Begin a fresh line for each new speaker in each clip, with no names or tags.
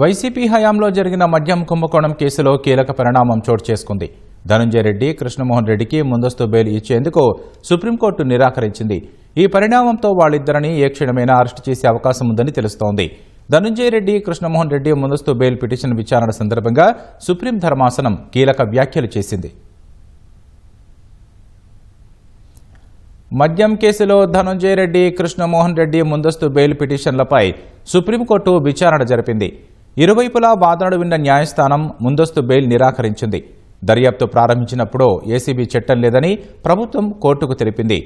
YCP హయాంలో జరిగిన మద్యం కుంభకోణం కేసులో కీలక పరిణామం చోటు చేసుకుంది. ధనుంజయ రెడ్డి కృష్ణమోహన్ రెడ్డికి ముందస్తు బెయిల్ ఇచ్చేందుకు సుప్రీంకోర్టు నిరాకరించింది. ఈ పరిణామంతో వాళ్ళిద్దరిని ఏ క్షణమైనా అరెస్టు చేసే అవకాశం ఉందని తెలుస్తోంది. ధనుంజయ రెడ్డి కృష్ణమోహన్ రెడ్డి ముందస్తు బెయిల్ పిటిషన్ విచారణ సందర్భంగా సుప్రీం ధర్మాసనం కీలక వ్యాఖ్యలు చేసింది. మద్యం కేసులో ధనుంజయ రెడ్డి కృష్ణమోహన్ రెడ్డి ముందస్తు బెయిల్ పిటిషన్లపై సుప్రీంకోర్టు విచారణ జరిపింది. ఇరువైపులా వాదనలు విన్న న్యాయస్థానం ముందస్తు బెయిల్ నిరాకరించింది. దర్యాప్తు ప్రారంభించినప్పుడు ఏసీబీ చట్టం లేదని ప్రభుత్వం కోర్టుకు తెలిపింది.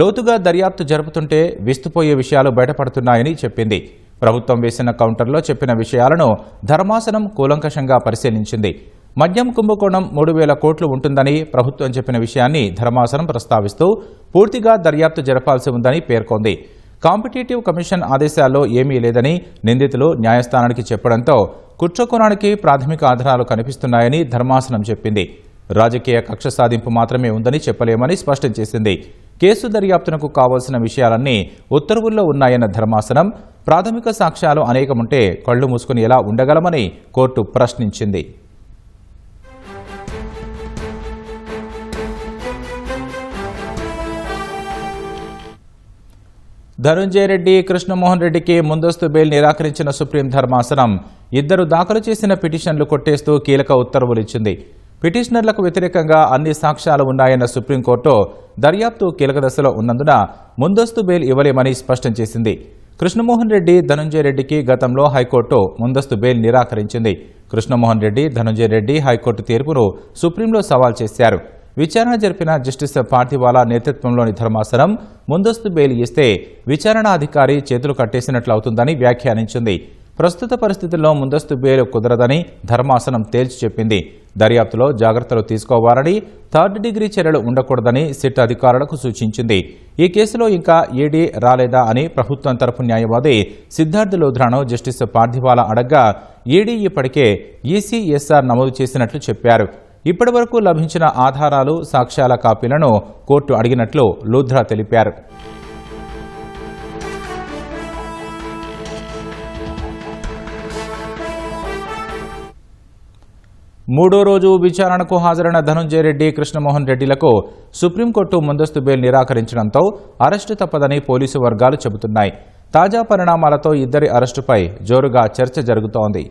లోతుగా దర్యాప్తు జరుపుతుంటే విస్తుపోయే విషయాలు బయటపడుతున్నాయని చెప్పింది. ప్రభుత్వం వేసిన కౌంటర్లో చెప్పిన విషయాలను ధర్మాసనం కూలంకషంగా పరిశీలించింది. మద్యం కుంభకోణం మూడు వేల కోట్లు ఉంటుందని ప్రభుత్వం చెప్పిన విషయాన్ని ధర్మాసనం ప్రస్తావిస్తూ పూర్తిగా దర్యాప్తు జరపాల్సి ఉందని పేర్కొంది. కాంపిటేటివ్ కమిషన్ ఆదేశాల్లో ఏమీ లేదని నిందితులు న్యాయస్థానానికి చెప్పడంతో కుట్రకోణానికి ప్రాథమిక ఆధారాలు కనిపిస్తున్నాయని ధర్మాసనం చెప్పింది. రాజకీయ కక్ష సాధింపు మాత్రమే ఉందని చెప్పలేమని స్పష్టం చేసింది. కేసు దర్యాప్తునకు కావాల్సిన విషయాలన్నీ ఉత్తర్వుల్లో ఉన్నాయన్న ధర్మాసనం ప్రాథమిక సాక్ష్యాలు అనేకముంటే కళ్ళు మూసుకుని ఎలా ఉండగలమని కోర్టు ప్రశ్నించింది. ధనుంజయ రెడ్డి కృష్ణమోహన్ రెడ్డికి ముందస్తు బెయిల్ నిరాకరించిన సుప్రీం ధర్మాసనం. ఇద్దరు దాఖలు చేసిన పిటిషన్లు కొట్టేస్తూ కీలక ఉత్తర్వులు ఇచ్చింది. పిటిషనర్లకు వ్యతిరేకంగా అన్ని సాక్ష్యాలు ఉన్నాయన్న సుప్రీంకోర్టు దర్యాప్తు కీలక దశలో ఉన్నందున ముందస్తు బెయిల్ ఇవ్వలేమని స్పష్టం చేసింది. కృష్ణమోహన్ రెడ్డి ధనుంజయ రెడ్డికి గతంలో హైకోర్టు ముందస్తు బెయిల్ నిరాకరించింది. కృష్ణమోహన్ రెడ్డి ధనుంజయ రెడ్డి హైకోర్టు తీర్పును సుప్రీంలో సవాల్ చేశారు. విచారణ జరిపిన జస్టిస్ పార్థివాలా నేతృత్వంలోని ధర్మాసనం ముందస్తు బెయిల్ ఇస్తే విచారణాధికారి చేతులు కట్టేసినట్లు అవుతుందని వ్యాఖ్యానించింది. ప్రస్తుత పరిస్థితుల్లో ముందస్తు బెయిల్ కుదరదని ధర్మాసనం తేల్చి చెప్పింది. దర్యాప్తులో జాగ్రత్తలు తీసుకోవాలని థర్డ్ డిగ్రీ చర్యలు ఉండకూడదని సిట్ అధికారులకు సూచించింది. ఈ కేసులో ఇంకా ఈడీ రాలేదా అని ప్రభుత్వం తరపు న్యాయవాది సిద్ధార్థ్ లోధ్రాను జస్టిస్ పార్థివాలా అడగ్గా ఈడీ ఇప్పటికే ఈసీఎస్ఆర్ నమోదు చేసినట్లు చెప్పారు. ఇప్పటి వరకు లభించిన ఆధారాలు సాక్ష్యాల కాపీలను కోర్టు అడిగినట్లు లూధ్రా తెలిపారు. మూడో రోజు విచారణకు హాజరైన ధనుంజయ రెడ్డి కృష్ణమోహన్ రెడ్డిలకు సుప్రీంకోర్టు ముందస్తు బెయిల్ నిరాకరించడంతో అరెస్టు తప్పదని పోలీసు వర్గాలు చెబుతున్నాయి. తాజా పరిణామాలతో ఇద్దరి అరెస్టుపై జోరుగా చర్చ జరుగుతోంది.